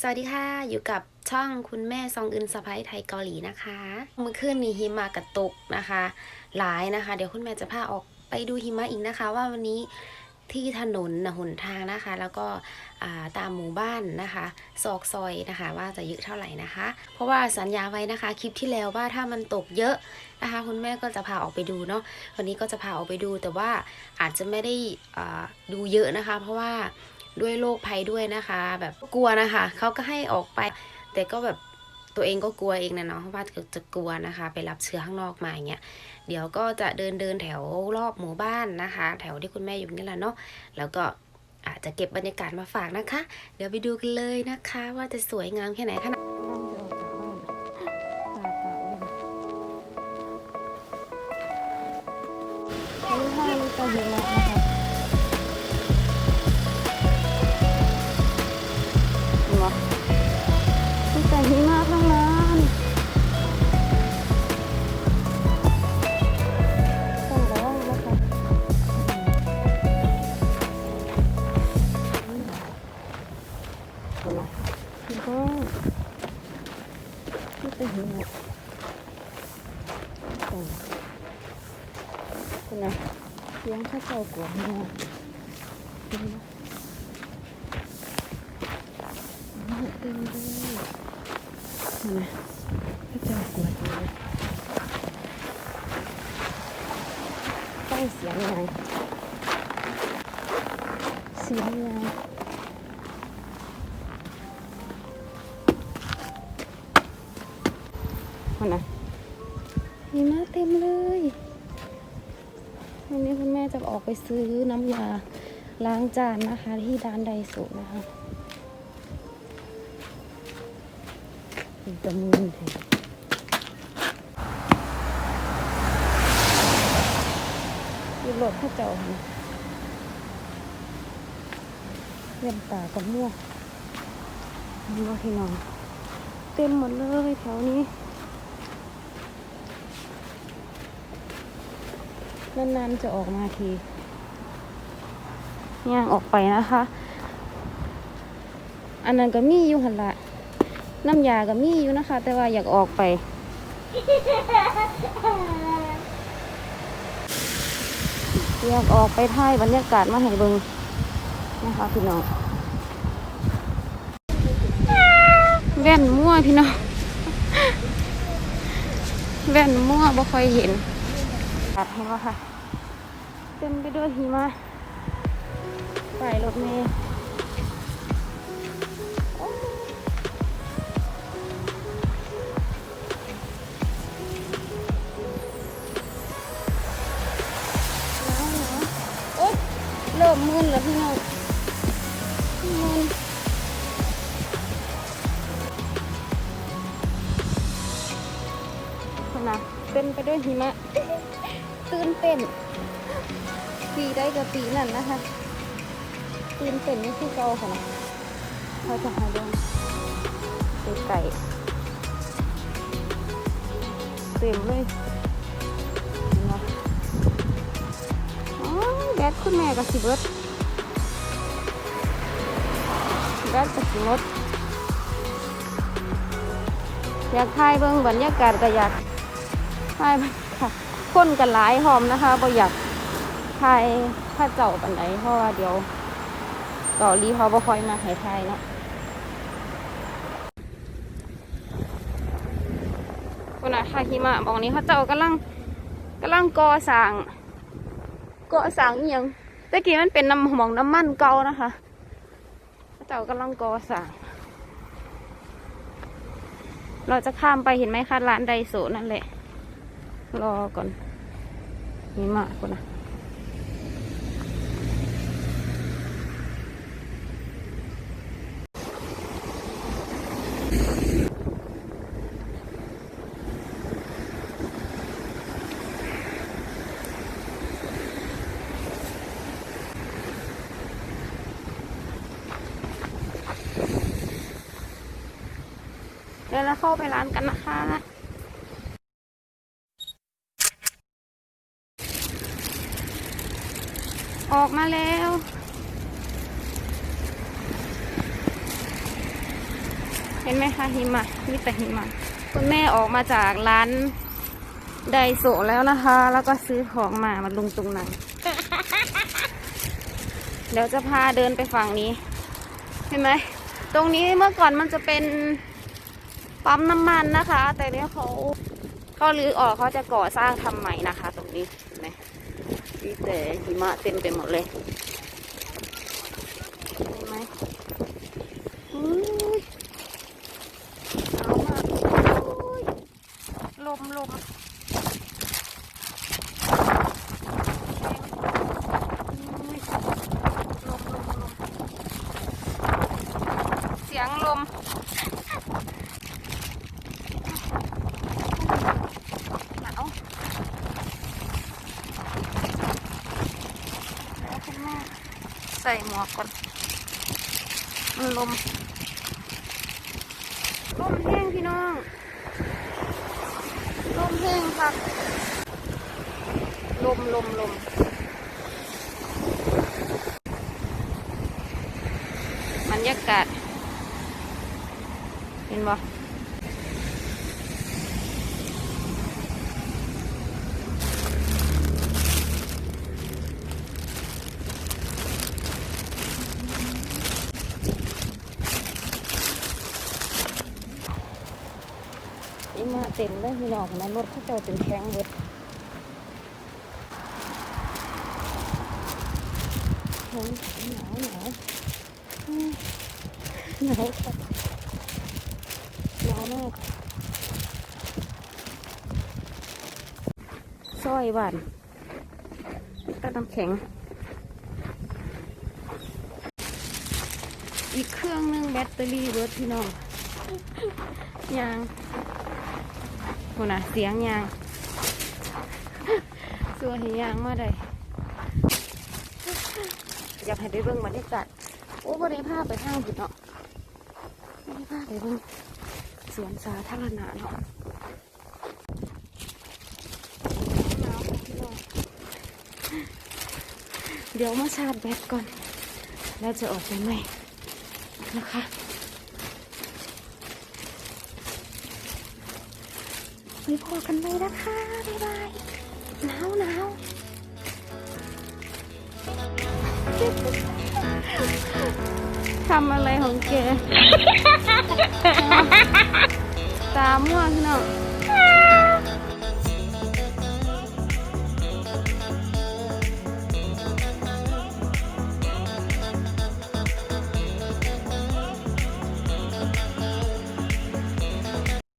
สวัสดีค่ะ อยู่กับช่องคุณแม่ซองอึนสะพ้ายไทยเกาหลีนะคะ เมื่อคืนนี้หิมะกระตุกนะคะ หลายนะคะ เดี๋ยวคุณแม่จะพาออกไปดูหิมะอีกนะคะ ว่าวันนี้ที่ถนนนะหนทางนะคะ แล้วก็ตามหมู่บ้านนะคะ ซอกซอยนะคะ ว่าจะเยอะเท่าไหร่นะคะ เพราะว่าสัญญาไว้นะคะคลิปที่แล้วว่าถ้ามันตกเยอะนะคะ คุณแม่ก็จะพาออกไปดูเนาะวันนี้ก็จะพาออกไปดูแต่ว่าอาจจะไม่ได้ดูเยอะนะคะ เพราะว่า ด้วยโรคภัยด้วยนะคะ แบบกลัวนะคะเขาก็ให้ออกไป แต่ก็แบบตัวเองก็กลัวเองนะเนาะว่าจะกลัวนะคะ ไปรับเชื้อข้างนอกมาอย่างเงี้ยเดี๋ยวก็จะเดินเดินแถวรอบหมู่บ้านนะคะ แถวที่คุณแม่อยู่นี่แหละเนาะแล้วก็อาจจะเก็บบรรยากาศมาฝากนะคะ เดี๋ยวไปดูกันเลยนะคะ ว่าจะสวยงามแค่ไหนขนาดนี่ให้ก็หิมะนะคะ ก้องมีแต่หิมะโอ้เป็นไงเสียงข้าเจ้ากวดเนี่ยเต็มเลยเต็มเลยเห็นไหมเข้าเจ้ากวดอยู่เลยต้องเสียงยังไง นไหมมีมาเต็มเลยวันนี้คุณแม่จะออกไปซื้อน้ำยาล้างจานนะคะ ที่ร้านไดสุนะคะเป็นจมูกแทนอยู่รถข้าเจ้าค่ะเล่นตากับม่วงนี่ว่าพี่นองเต็มหมดเลยแถวนี้ นานๆจะออกมาทีย่างออกไปนะคะ อันนั้นก็มีอยู่หันละน้ำยาก็มีอยู่นะคะ แต่ว่าอยากออกไป อยากออกไปถ่ายบรรยากาศมาให้เบิ่งนะคะพี่น้องแว่นมั่วพี่น้องแว่นมั่วบ่ค่อยเห็นตัดเห็นว่าค่ะ เต็มไปด้วยหิมะใส่รถเมล์หนาวหนาวโอ๊เริ่มมึนแล้วพี่น้องมึนคนนะเต็มไปด้วยหิมะ ตื่นเต้น ปีได้กับปีนั่นนะคะตื่นเต้นนี่คือเก่าค่ะนะเขาจะหาเรื่องไปไก่เต็มเลยเห็นไหมอ๋อแบดคุณแม่กับสิเบิร์ดแบดกับสิมดอยากถ่ายเบิ่งบรรยากาศก็อยากถ่ายบรรยากาศคนกันหลายหอมนะคะบ่อยาก ถ่ายผ้าเจ้าปันไหนเพราะว่าเดี๋ยวเกาหลีเขาบ่ค่อยมาให้ถ่ายเนาะคนน่ะทาหิมะมองนี้เขาเจ้ากำลังกำลังก่อสร้างก่อสร้างอหยังตะกี้มันเป็นน้ำหมองน้ำมันเก่านะคะเขาเจ้ากำลังก่อสร้าง เราจะข้ามไปเห็นไหมคะร้านไดโซนั่นแหละรอก่อนหิมะคนนะ เดี๋ยวเราเข้าไปร้านกันนะคะ ออกมาแล้วเห็นไหมคะหิมะมีแต่หิมะคุณแม่ออกมาจากร้านไดโซแล้วนะคะ แล้วก็ซื้อของมามาลงตรงนั้นเดี๋ยวจะพาเดินไปฝั่งนี้ เห็นไหม ตรงนี้เมื่อก่อนมันจะเป็น ปั๊มน้ำมันนะคะ แต่เนี้ยเขาเขาลื้อออกเขาจะก่อสร้างทำใหม่นะคะ ตรงนี้เห็นไหมมีแต่หิมะเต็มไปหมดเลยเห็นไหมอุ้ยหนาวมากอุ้ยลมลมอุ้ยลมลมลมเสียงลมหนาวแล้วคุณแม่ ใส่หมวกก่อน มันลม ลมแห้งพี่น้อง ลมแห้งค่ะลมลมลมบรรยากาศ เห็นบ่ นี่มาเต็มเลยพี่น้องนะรถเขาเจ้าเป็นแข้งเบิดโอ้ยหนาวหนาวหนาวค่ะหนาวมากซอยหวานก็น้ำแข็ง อีกเครื่องหนึงแบตเตอรี่เบิดพี่น้องยาง คุณน่ะเสียงยางสัวเหียางมาได้อยากให้ได้เบิ่งบรรยากาศโอ้บ่ได้พาไปทางผิดเนาะบ่ได้พาไปเบิ่งสวนสาธารณะเนาะเดี๋ยวมาชาร์จแบตก่อน แล้วจะออกไปใหมนะคะ ไปพอกันเลยนะคะ บ๊ายบายหนาวหนาวทำอะไรของแก ตาม่วงพี่น้อง